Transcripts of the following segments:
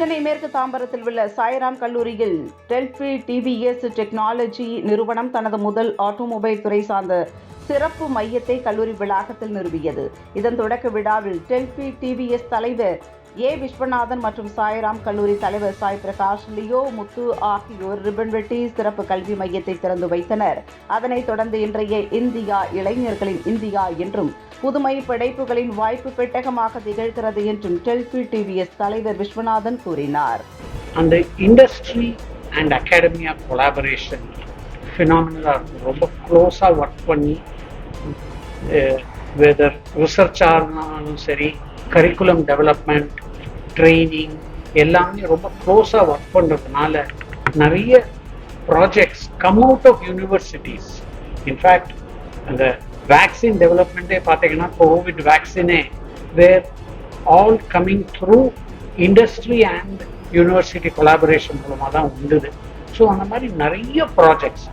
சென்னை மேற்கு தாம்பரத்தில் உள்ள சாய்ராம் கல்லூரியில் டெல்பி டிவிஎஸ் டெக்னாலஜி நிறுவனம் தனது முதல் ஆட்டோமொபைல் துறை சார்ந்த சிறப்பு மையத்தை கல்லூரி வளாகத்தில் நிறுவியது. இதன் தொடக்க விழாவில் டெல்பி டிவிஎஸ் தலைவர் ஏ. விஸ்வநாதன் மற்றும் சாய்ராம் கல்லூரி தலைவர் சாய் பிரகாஷ் லியோ முத்து ஆகியோர் ரிப்பன் வெட்டி சிறப்பு கல்வி மையத்தை திறந்து வைத்தனர். அதனைத் தொடர்ந்து இன்றைய இந்தியா இளைஞர்களின் இந்தியா என்றும் புதுமை படைப்புகளின் வாய்ப்பு பெட்டகமாக திகழ்கிறது என்றும் டெல்பி டிவிஎஸ் தலைவர் விஸ்வநாதன் கூறினார். அந்த இண்டஸ்ட்ரி அண்ட் அகாடமியா கொலாபரேஷன் ஃபினாமினலாக இருக்கும் ரொம்ப க்ளோஸாக ஒர்க் பண்ணி வெதர் ரிசர்ச் ஆனாலும் சரி கரிக்குலம் டெவலப்மெண்ட் ட்ரைனிங் எல்லாமே ரொம்ப க்ளோஸாக ஒர்க் பண்ணுறதுனால நிறைய projects come out of universities in fact அந்த வேக்சின் டெவலப்மெண்ட்டே பார்த்தீங்கன்னா covid வேக்சினே were all coming through industry and university collaboration மூலமாக தான் உண்டுது ஸோ அந்த மாதிரி நிறைய ப்ராஜெக்ட்ஸ்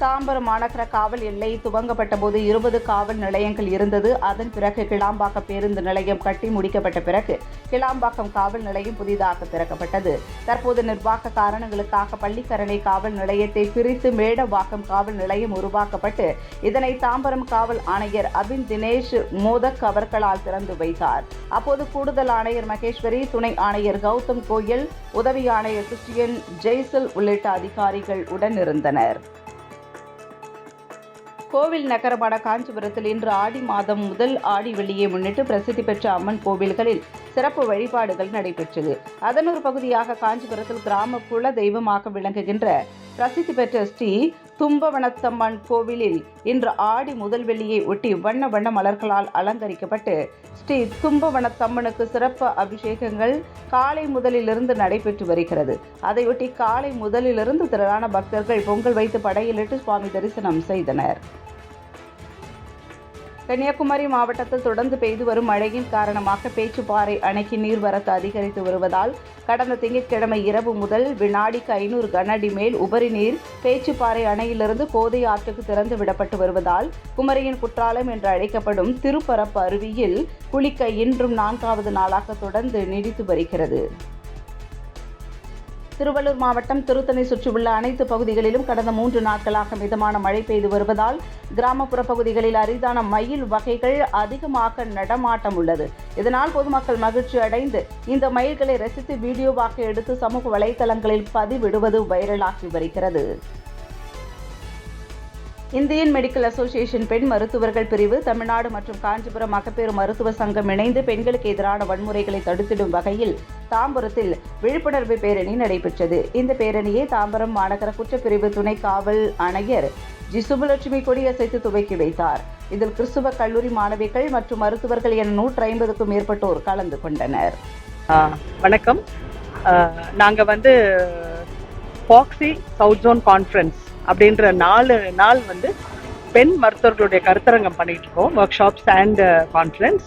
தாம்பரம் மாநகர காவல் எல்லை துவங்கப்பட்ட போது இருபது காவல் நிலையங்கள் இருந்தது. அதன் பிறகு கிளாம்பாக்கம் பேருந்து நிலையம் கட்டி முடிக்கப்பட்ட பிறகு கிளாம்பாக்கம் காவல் நிலையம் புதிதாக திறக்கப்பட்டது. தற்போது நிர்வாக காரணங்களுக்காக பள்ளிக்கரணை காவல் நிலையத்தை பிரித்து மேடவாக்கம் காவல் நிலையம் உருவாக்கப்பட்டு இதனை தாம்பரம் காவல் ஆணையர் அபின் தினேஷ் மோதக் அவர்களால் திறந்து வைத்தார். அப்போது கூடுதல் ஆணையர் மகேஸ்வரி துணை ஆணையர் கௌதம் கோயல் உதவி ஆணையர் கிறிஸ்டியன் ஜெய்சல் உள்ளிட்ட அதிகாரிகள் உடன் இருந்தனர். கோவில் நகரமான காஞ்சிபுரத்தில் இன்று ஆடி மாதம் முதல் ஆடி வெள்ளியை முன்னிட்டு பிரசித்தி பெற்ற அம்மன் கோவில்களில் சிறப்பு வழிபாடுகள் நடைபெற்றது. அதன் ஒரு பகுதியாக காஞ்சிபுரத்தில் கிராம குல தெய்வமாக விளங்குகின்ற பிரசித்தி பெற்ற ஸ்ரீ தும்பவனத்தம்மன் கோவிலில் இன்று ஆடி முதல் வெள்ளியை ஒட்டி வண்ண வண்ண மலர்களால் அலங்கரிக்கப்பட்டு ஸ்ரீ தும்பவனத்தம்மனுக்கு சிறப்பு அபிஷேகங்கள் காலை முதலிலிருந்து நடைபெற்று வருகிறது. அதையொட்டி காலை முதலிலிருந்து திரளான பக்தர்கள் பொங்கல் வைத்து படையிலிட்டு சுவாமி தரிசனம் செய்தனர். கன்னியாகுமரி மாவட்டத்தில் தொடர்ந்து பெய்து வரும் மழையின் காரணமாக பேச்சுப்பாறை அணைக்கு நீர்வரத்து அதிகரித்து வருவதால் கடந்த திங்கட்கிழமை இரவு முதல் வினாடிக்கு ஐநூறு கனஅடி மேல் உபரி நீர் பேச்சுப்பாறை அணையிலிருந்து கோதை ஆற்றுக்கு திறந்து விடப்பட்டு வருவதால் குமரியின் குற்றாலம் என்று அழைக்கப்படும் திருப்பரப்பு அருவியில் குளிக்க இன்றும் நான்காவது நாளாக தொடர்ந்து நீடித்து வருகிறது. திருவள்ளூர் மாவட்டம் திருத்தணி சுற்றியுள்ள அனைத்து பகுதிகளிலும் கடந்த மூன்று நாட்களாக மிதமான மழை பெய்து வருவதால் கிராமப்புற பகுதிகளில் அரிதான மயில் வகைகள் அதிகமாக நடமாட்டம் உள்ளது. இதனால் பொதுமக்கள் மகிழ்ச்சி அடைந்து இந்த மயில்களை ரசித்து வீடியோவாக எடுத்து சமூக வலைதளங்களில் பதிவிடுவது வைரலாகி வருகிறது. இந்தியன் மெடிக்கல் அசோசியேஷன் பெண் மருத்துவர்கள் பிரிவு தமிழ்நாடு மற்றும் காஞ்சிபுரம் மகப்பேறு மருத்துவ சங்கம் இணைந்து பெண்களுக்கு எதிரான வன்முறைகளை தடுத்திடும் வகையில் தாம்பரத்தில் விழிப்புணர்வு பேரணி நடைபெற்றது. இந்த பேரணியை தாம்பரம் மாநகர குற்றப்பிரிவு துணை காவல் ஆணையர் ஜி கொடி கொடியசைத்து துவக்கி வைத்தார். இதில் கிறிஸ்துவ கல்லூரி மாணவிகள் மற்றும் மருத்துவர்கள் என நூற்றி ஐம்பதுக்கும் மேற்பட்டோர் கலந்து கொண்டனர். வணக்கம். நாங்கள் வந்து பாக்ஸி சவுத் ஜோன் கான்ஃபரன்ஸ் அப்படின்ற நாலு நாள் வந்து பெண் மருத்துவர்களுடைய கருத்தரங்கம் பண்ணிட்டு இருக்கோம் workshops and conference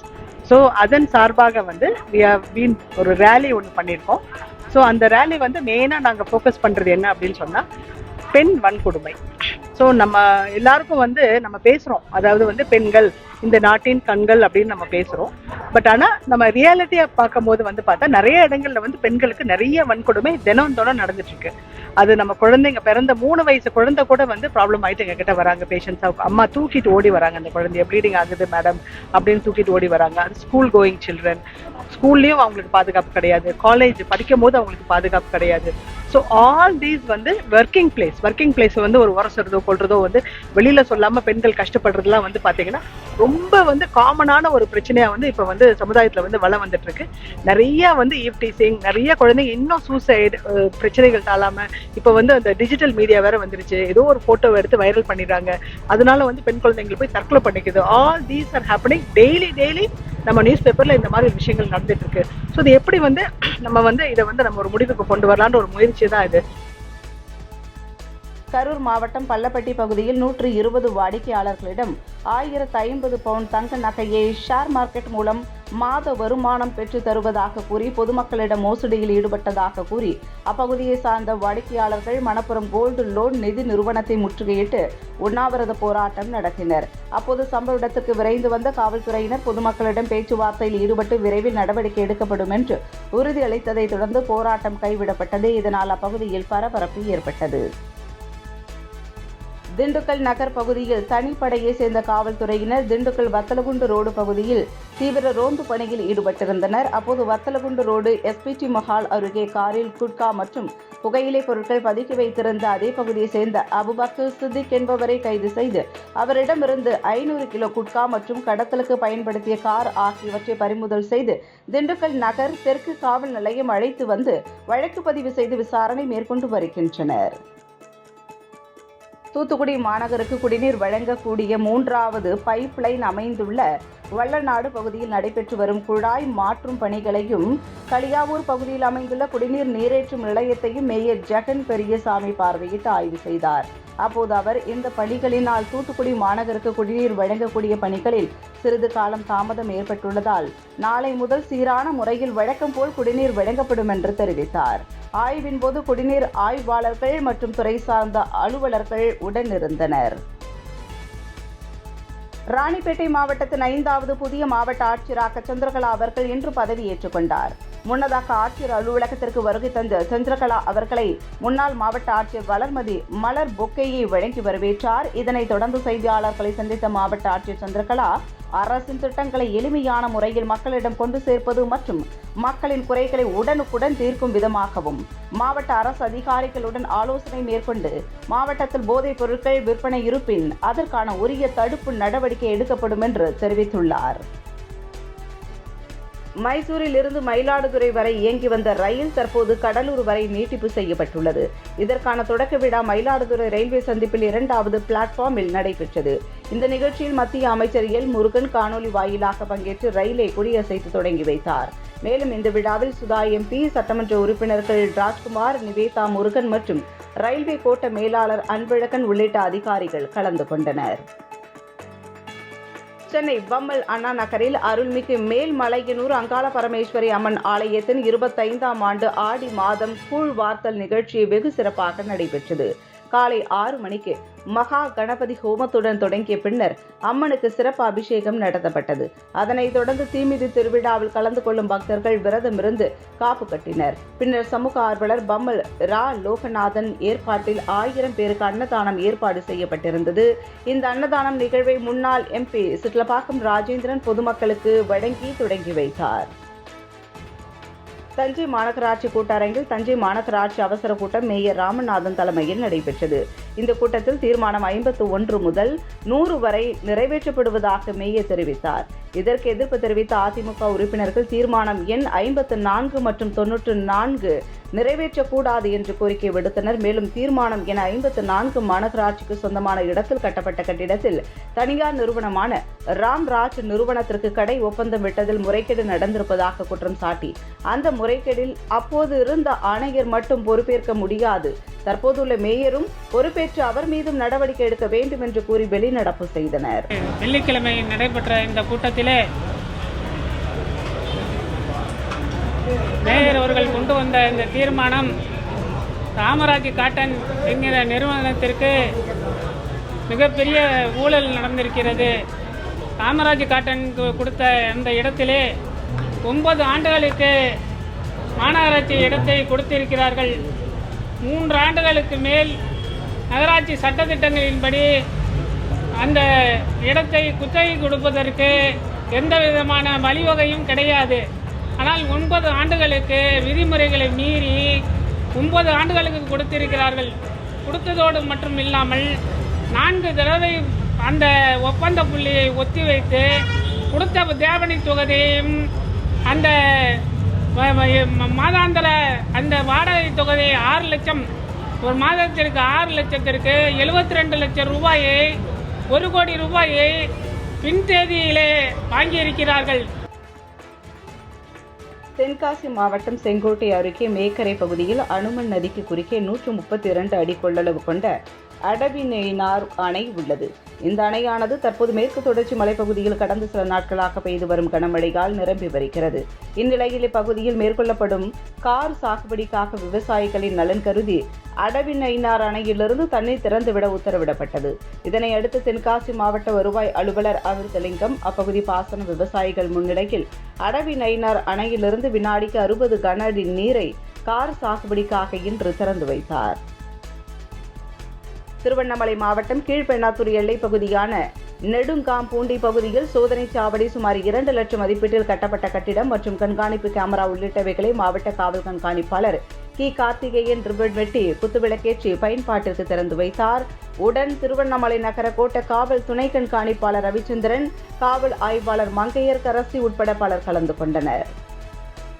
so அதன் சார்பாக வந்து we ஒரு ரேலி ஒன்று பண்ணியிருக்கோம் ஸோ அந்த ரேலி வந்து மெயினாக நாங்கள் ஃபோக்கஸ் பண்ணுறது என்ன அப்படின்னு சொன்னால் பெண் வன்கொடுமை. ஸோ நம்ம எல்லாருக்கும் வந்து நம்ம பேசுகிறோம் அதாவது வந்து பெண்கள் இந்த நாட்டின் கண்கள் அப்படின்னு நம்ம பேசுகிறோம் பட் ஆனால் நம்ம ரியாலிட்டியாக பார்க்கும்போது வந்து பார்த்தா நிறைய இடங்கள்ல வந்து பெண்களுக்கு நிறைய வன்கொடுமை தினம் தினம் நடந்துட்டுருக்கு. அது நம்ம குழந்தைங்க பிறந்த மூணு வயசு குழந்தை கூட வந்து ப்ராப்ளம் ஆயிட்டு எங்ககிட்ட வராங்க பேஷண்ட்ஸாக அம்மா தூக்கிட்டு ஓடி வராங்க அந்த குழந்தைய. ப்ளீடிங் ஆகுது மேடம் அப்படின்னு தூக்கிட்டு ஓடி வராங்க. அது ஸ்கூல் கோயிங் சில்ட்ரன் ஸ்கூல்லையும் அவங்களுக்கு பாதுகாப்பு கிடையாது. காலேஜ் படிக்கும் போது அவங்களுக்கு பாதுகாப்பு கிடையாது. ஸோ ஆல் தீஸ் வந்து ஒர்க்கிங் பிளேஸ் ஒர்க்கிங் பிளேஸ் வந்து ஒரு உரசுறதோ கொள்றதோ வந்து வெளியில சொல்லாம பெண்கள் கஷ்டப்படுறதுலாம் வந்து பாத்தீங்கன்னா ரொம்ப வந்து காமனான ஒரு பிரச்சனையா வந்து இப்போ வந்து சமுதாயத்துல வந்து வளம் வந்துட்டு இருக்கு நிறைய வந்து ஈவ் டீசிங் நிறைய குழந்தைங்க இன்னும் சூசைடு பிரச்சனைகள் தாழாமல் இப்போ வந்து அந்த டிஜிட்டல் மீடியா வேற வந்துருச்சு. ஏதோ ஒரு போட்டோ எடுத்து வைரல் பண்ணிடுறாங்க. அதனால வந்து பெண் குழந்தைங்களை போய் தற்கொலை பண்ணிக்குது. All these are happening daily daily நம்ம நியூஸ் பேப்பர்ல இந்த மாதிரி விஷயங்கள் நடந்துட்டு இருக்கு ஸோ இது எப்படி வந்து நம்ம வந்து இதை வந்து நம்ம ஒரு முடிவுக்கு கொண்டு வரலான்ற ஒரு முயற்சி தான் இது. கரூர் மாவட்டம் பள்ளப்பட்டி பகுதியில் நூற்று இருபது வாடிக்கையாளர்களிடம் ஆயிரத்து ஐம்பது பவுண்ட் தங்க நகையை ஷேர் மார்க்கெட் மூலம் மாத வருமானம் பெற்று தருவதாக கூறி பொதுமக்களிடம் மோசடியில் ஈடுபட்டதாக கூறி அப்பகுதியை சார்ந்த வாடிக்கையாளர்கள் மணப்புரம் கோல்டு லோன் நிதி நிறுவனத்தை முற்றுகையிட்டு உண்ணாவிரத போராட்டம் நடத்தினர். அப்போது சம்பவ இடத்துக்கு விரைந்து வந்த காவல்துறையினர் பொதுமக்களிடம் பேச்சுவார்த்தையில் ஈடுபட்டு விரைவில் நடவடிக்கை எடுக்கப்படும் என்று உறுதியளித்ததைத் தொடர்ந்து போராட்டம் கைவிடப்பட்டது. இதனால் அப்பகுதியில் பரபரப்பு ஏற்பட்டது. திண்டுக்கல் நகர் பகுதியில் தனிப்படையை சேர்ந்த காவல்துறையினர் திண்டுக்கல் வத்தலகுண்டு ரோடு பகுதியில் தீவிர ரோந்து பணியில் ஈடுபட்டிருந்தனர். அப்போது வத்தலகுண்டு ரோடு எஸ்பிடி மஹால் அருகே காரில் குட்கா மற்றும் புகையிலை பொருட்கள் பதுக்கி வைத்திருந்த அதே பகுதியைச் சேர்ந்த அபுபக்கு சித்திக் என்பவரை கைது செய்து அவரிடமிருந்து ஐநூறு கிலோ குட்கா மற்றும் கடத்தலுக்கு பயன்படுத்திய கார் ஆகியவற்றை பறிமுதல் செய்து திண்டுக்கல் நகர் தெற்கு காவல் நிலையம் அழைத்து வந்து வழக்கு பதிவு செய்து விசாரணை மேற்கொண்டு வருகின்றனர். தூத்துக்குடி மாநகருக்கு குடிநீர் வழங்கக்கூடிய மூன்றாவது பைப் லைன் அமைந்துள்ள வள்ளநாடு பகுதியில் நடைபெற்று வரும் குழாய் மாற்றும் பணிகளையும் களியாவூர் பகுதியில் அமைந்துள்ள குடிநீர் நீரேற்றும் நிலையத்தையும் மேயர் ஜெகன் பெரியசாமி பார்வையிட்டு ஆய்வு செய்தார். அப்போது அவர் இந்த பணிகளினால் தூத்துக்குடி மாநகருக்கு குடிநீர் வழங்கக்கூடிய பணிகளில் சிறிது காலம் தாமதம் ஏற்பட்டுள்ளதால் நாளை முதல் சீரான முறையில் வழக்கம் போல் குடிநீர் வழங்கப்படும் என்று தெரிவித்தார். ஆய்வின் போது குடிநீர் ஆய்வாளர்கள் மற்றும் துறை சார்ந்த அலுவலர்கள் உடனிருந்தனர். ராணிப்பேட்டை மாவட்டத்தின் ஐந்தாவது புதிய மாவட்ட ஆட்சியராக சந்திரகலா அவர்கள் இன்று பதவியேற்றுக் கொண்டார். முன்னதாக ஆட்சியர் அலுவலகத்திற்கு வருகை தந்த சந்திரகலா அவர்களை முன்னாள் மாவட்ட ஆட்சியர் வளர்மதி மலர் பொக்கையை வழங்கி வரவேற்றார். இதனைத் தொடர்ந்து செய்தியாளர்களை சந்தித்த மாவட்ட ஆட்சியர் சந்திரகலா அரசின் திட்டங்களை எளிமையான முறையில் மக்களிடம் கொண்டு சேர்ப்பது மற்றும் மக்களின் குறைகளை உடனுக்குடன் தீர்க்கும் விதமாகவும் மாவட்ட அரசு அதிகாரிகளுடன் ஆலோசனை மேற்கொண்டு மாவட்டத்தில் போதைப் பொருட்கள் விற்பனை இருப்பின் அதற்கான உரிய தடுப்பு நடவடிக்கை எடுக்கப்படும் என்று தெரிவித்துள்ளார். மைசூரில் இருந்து மயிலாடுதுறை வரை இயங்கி வந்த ரயில் தற்போது கடலூர் வரை நீட்டிப்பு செய்யப்பட்டுள்ளது. இதற்கான தொடக்க விழா மயிலாடுதுறை ரயில்வே சந்திப்பில் இரண்டாவது பிளாட்ஃபார்மில் நடைபெற்றது. இந்த நிகழ்ச்சியில் மத்திய அமைச்சர் எல். முருகன் காணொலி வாயிலாக பங்கேற்று ரயிலை கொடியசைத்து தொடங்கி வைத்தார். மேலும் இந்த விழாவில் சுதா எம்பி சட்டமன்ற உறுப்பினர்கள் ராஜ்குமார் நிவேதா முருகன் மற்றும் ரயில்வே கோட்ட மேலாளர் அன்பழகன் உள்ளிட்ட அதிகாரிகள் கலந்து கொண்டனர். சென்னை பம்மல் அண்ணா நகரில் அருள்மிகு மேல்மலையனூர் அங்காள பரமேஸ்வரி அம்மன் ஆலயத்தின் இருபத்தைந்தாம் ஆண்டு ஆடி மாதம் கூழ் வார்த்தல் நிகழ்ச்சி வெகு சிறப்பாக நடைபெற்றது. காலை ஆறு மணிக்கு மகா கணபதி ஹோமத்துடன் தொடங்கிய பின்னர் அம்மனுக்கு சிறப்பு அபிஷேகம் நடத்தப்பட்டது. அதனைத் தொடர்ந்து தீமிதி திருவிழாவில் கலந்து கொள்ளும் பக்தர்கள் விரதமிருந்து காப்பு கட்டினர். பின்னர் சமூக ஆர்வலர் பம்மல் ரா லோகநாதன் ஏற்பாட்டில் ஆயிரம் பேருக்கு அன்னதானம் ஏற்பாடு செய்யப்பட்டிருந்தது. இந்த அன்னதானம் நிகழ்வை முன்னாள் எம்பி சிட்லபாக்கம் ராஜேந்திரன் பொதுமக்களுக்கு வழங்கி தொடங்கி வைத்தார். தஞ்சை மாநகராட்சி கூட்டரங்கில் தஞ்சை மாநகராட்சி அவசர கூட்டம் மேயர் ராமநாதன் தலைமையில் நடைபெற்றது. இந்த கூட்டத்தில் தீர்மானம் ஐம்பத்து ஒன்று முதல் நூறு வரை நிறைவேற்றப்படுவதாக மேயர் தெரிவித்தார். இதற்கு எதிர்ப்பு தெரிவித்த அதிமுக உறுப்பினர்கள் தீர்மானம் எண் ஐம்பத்து நான்கு மற்றும் தொன்னூற்று நான்கு நிறைவேற்றக்கூடாது என்று கோரிக்கை விடுத்தனர். மேலும் தீர்மானம் என ஐம்பத்து நான்கு மாநகராட்சிக்கு சொந்தமான இடத்தில் கட்டப்பட்ட கட்டிடத்தில் தனியார் நிறுவனமான ராம்ராஜ் நிறுவனத்திற்கு கடை ஒப்பந்தம் விட்டதில் முறைகேடு நடந்திருப்பதாக குற்றம் சாட்டி. அந்த முறைகேடில் அப்போது இருந்த ஆணையர் மட்டும் பொறுப்பேற்க முடியாது. தற்போதுள்ள மேயரும் பொறுப்பேற்று அவர் மீதும் நடவடிக்கை எடுக்க வேண்டும் என்று கூறி வெளிநடப்பு செய்தனர். வெள்ளிக்கிழமை நடைபெற்ற இந்த கூட்டத்தில் மேயர் அவர்கள் கொண்டு வந்த இந்த தீர்மானம் ராமராஜ் காட்டன் என்கிற நிறுவனத்திற்கு மிகப்பெரிய ஊழல் நடந்திருக்கிறது. காமராஜ் காட்டன் கொடுத்த அந்த இடத்திலே ஒன்பது ஆண்டுகளுக்கு மாநகராட்சி இடத்தை கொடுத்திருக்கிறார்கள். மூன்று ஆண்டுகளுக்கு மேல் நகராட்சி சட்டத்திட்டங்களின்படி அந்த இடத்தை குத்தகை கொடுப்பதற்கு எந்த விதமான வழிவகையும் கிடையாது. ஆனால் ஒன்பது ஆண்டுகளுக்கு விதிமுறைகளை மீறி ஒன்பது ஆண்டுகளுக்கு கொடுத்திருக்கிறார்கள். கொடுத்ததோடு மட்டும் இல்லாமல் நான்கு தடவை அந்த ஒப்பந்த புள்ளியை ஒத்திவைத்து கொடுத்த தேவனை தொகையையும் அந்த வ- மாதாந்திர அந்த வாடகை தொகை ஆறு லட்சம் ஒரு மாதத்திற்கு ஆறு லட்சத்திற்கு எழுபத்தி ரெண்டு லட்சம் ரூபாயை ஒரு கோடி ரூபாயை பின் தேதியிலே வாங்கியிருக்கிறார்கள். தென்காசி மாவட்டம் செங்கோட்டை அருகே மேக்கரை பகுதியில் அனுமன் நதிக்கு குறுக்கே நூற்று முப்பத்தி இரண்டு அடி கொள்ளளவு கொண்ட அடவிநெய்னார் அணை உள்ளது. இந்த அணையானது தற்போது மேற்கு தொடர்ச்சி மலைப்பகுதியில் கடந்த சில நாட்களாக பெய்து வரும் கனமழையால் நிரம்பி வருகிறது. இந்நிலையில் இப்பகுதியில் மேற்கொள்ளப்படும் கார் சாகுபடிக்காக விவசாயிகளின் நலன் கருதி அடவிநைனார் அணையிலிருந்து தண்ணீர் திறந்துவிட உத்தரவிடப்பட்டது. இதனை அடுத்து தென்காசி மாவட்ட வருவாய் அலுவலர் அமிர்தலிங்கம் அப்பகுதி பாசன விவசாயிகள் முன்னிலையில் அடவிநைனார் அணையிலிருந்து வினாடிக்கு அறுபது கன அடி நீரை கார் சாகுபடிக்காக இன்று திறந்து வைத்தார். திருவண்ணாமலை மாவட்டம் கீழ்பெண்ணாத்தூர் எல்லைப் பகுதியான நெடுங்காம்பூண்டி பகுதியில் சோதனை சாவடி சுமார் இரண்டு லட்சம் மதிப்பீட்டில் கட்டப்பட்ட கட்டிடம் மற்றும் கண்காணிப்பு கேமரா உள்ளிட்டவைகளை மாவட்ட காவல் கண்காணிப்பாளர் கி. கார்த்திகேயன் ரிப்பன் வெட்டி குத்துவிளக்கேற்றி பயன்பாட்டிற்கு திறந்து வைத்தார். உடன் திருவண்ணாமலை நகர கோட்ட காவல் துணை கண்காணிப்பாளர் ரவிச்சந்திரன் காவல் ஆய்வாளர் மங்கையர் கரசி உட்பட பலர் கலந்து கொண்டனர்.